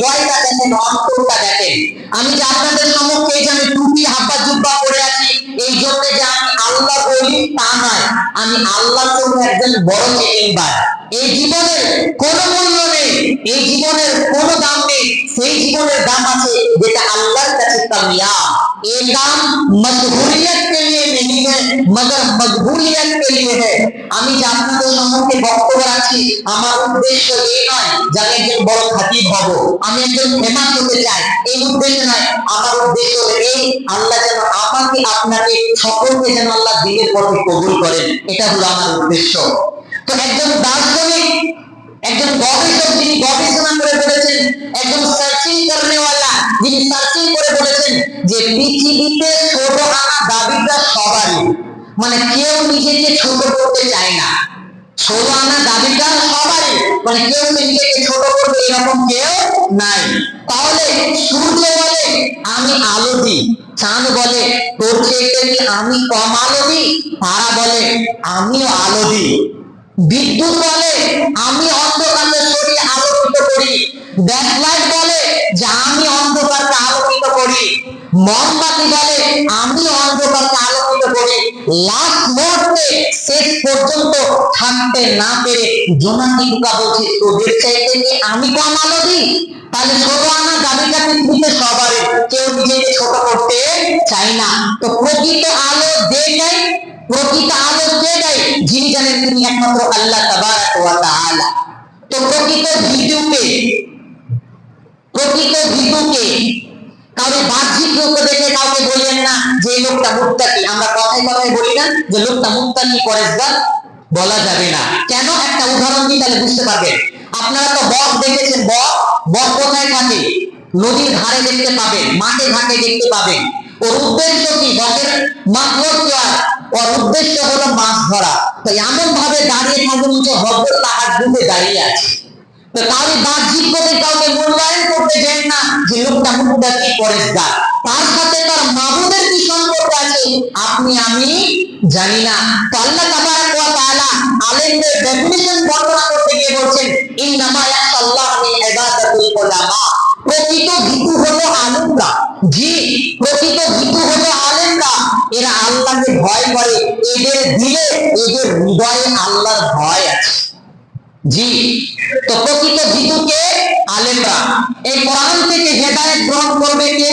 ভয়টা দেখেন, অন্তরটা দেখেন। আমি যে আপনাদের সমক্ষে যে আমি টুপি হাব্বা জুব্বা পরে আছি, এই জন্য যে আমি আল্লাহ বলি তা নয়। আমি আল্লাহর জন্য একজন বড় মেম্বার এই জীবনের কোনো মূল্য নেই, এই জীবনের কোনো দাম নেই, সেই জীবনের দাম আছে যেটা আল্লাহর কাছে কামিয়া এর দাম মজবুরিয়ত মগর মকবুলিয়ত কে লিয়ে है। আমি যে আপনাদের সম্মুখে বক্তব্য রাখি আমার উদ্দেশ্য এই নয় যে একজন বড় খাতিব হব। আমি একজন ইমাম হতে চাই। এই উদ্দেশ্য নয়, আমার উদ্দেশ্য এই, আল্লাহ যেন আমাকে, আপনাকে, সকলকে যেন আল্লাহ দিনের পথে কবুল করেন। এটা হলো আমার উদ্দেশ্য। তো একজন দার্শনিক, একজন গবেষক যিনি গবেষণা করে বলেছেন, একজন সার্চিং করনেওয়ালা যিনি সার্চিং করে বলেছেন যে পৃথিবীতে মানে কেউ নিজেকে ছোট করতে চায় না। ছোট আনা দাবিটা সবারই। মানে কেউ নিজেকে ছোট করবে এরকম কেউ নাই। তাহলে সূর্য বলে, আমি আলো দিই চাঁদ বলে আমি কম আলো দিই তারা বলে, আমিও আলো দিই বিদ্যুৎ বলে, আমি অন্ধকারকে সরিয়ে আলোকিত করি। ব্যাকলাইট বলে, যে আমি অন্ধকারকে আলোকিত করি। মোমবাতি বলে, আমি অন্ধকারকে করি লাস্ট মুহূর্তে শেষ পর্যন্ত না পেরে টুকা বলছে তোদের চাইতে কি আমি কম আলো দিই তাহলে ছোট আনা দাবিটা পৃথিবীতে সবারই? কেউ নিজেকে ছোট করতে চায় না। তো প্রকৃত আলো প্রকৃত আলো যিনি জানেন তিনি একমাত্র আল্লাহ তাবারাক ওয়া তাআলা। তো প্রকৃত প্রকৃত ভিডিওকে কাউকে বাহ্যিক রূপে দেখে কাউকে বললেন আমরা কথায় কথায় বলি না যে, লোকটা মুক্তাকি পরেশগার বলা যাবে না। কেন? একটা উদাহরণ দিই তাহলে বুঝতে পারবেন। আপনারা তো বক দেখেছেন, বক? বক কোথায় থাকে? নদীর ধারে দেখতে পাবেন, মাঠে ঘাটে দেখতে পাবেন। ওর উদ্দেশ্য কি? বকের আর। ওর উদ্দেশ্য হলো মাছ ধরা। তো এমন ভাবে দাঁড়িয়ে থাকবেন যে হজরত তাহার ডুবে দাঁড়িয়ে আছে। তো কাউকে বাহ্যিক করে কাউকে মূল্যায়ন করতে চান না যে, লোকটা মুখটা কি পরেশগার তার সাথে তার আছে আপনি, আমি জানি না। আল্লাহ তাবারাক ওয়া তাআলা আলেমদের ডেফিনিশন বর্ণনা করতে গিয়ে বলছেন, ইন্নামা ইয়াসাল্লাহু মিন ইবাদাতিল উলামা। প্রকৃত ভিতু হলো আলেমরা। জি, প্রকৃত ভিতু হলো আলেমরা। এরা আল্লাহকে ভয় করে, এদের দিলে এদের হৃদয়ে আল্লাহর ভয় আছে। জি, তো প্রকৃত জিতুকে আলেমরা। এই কোরআন থেকে হেদায়েত গ্রহণ করবে কে?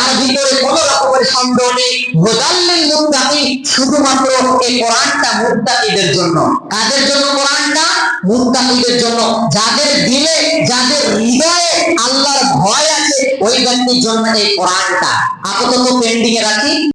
যার ভিতরে কোন রকমের সন্দেহ নেই হুদাল্লিল মুত্তাকিন শুধুমাত্র এই কোরআনটা মুত্তাকিদের জন্য। কাদের জন্য কোরআনটা? মুত্তাকিদের জন্য। যাদের দিলে, যাদের হৃদয়ে আল্লাহর ভয় আছে, ওই ব্যক্তির জন্য এই কোরআনটা। আপাতত পেন্ডিং এ রাখি।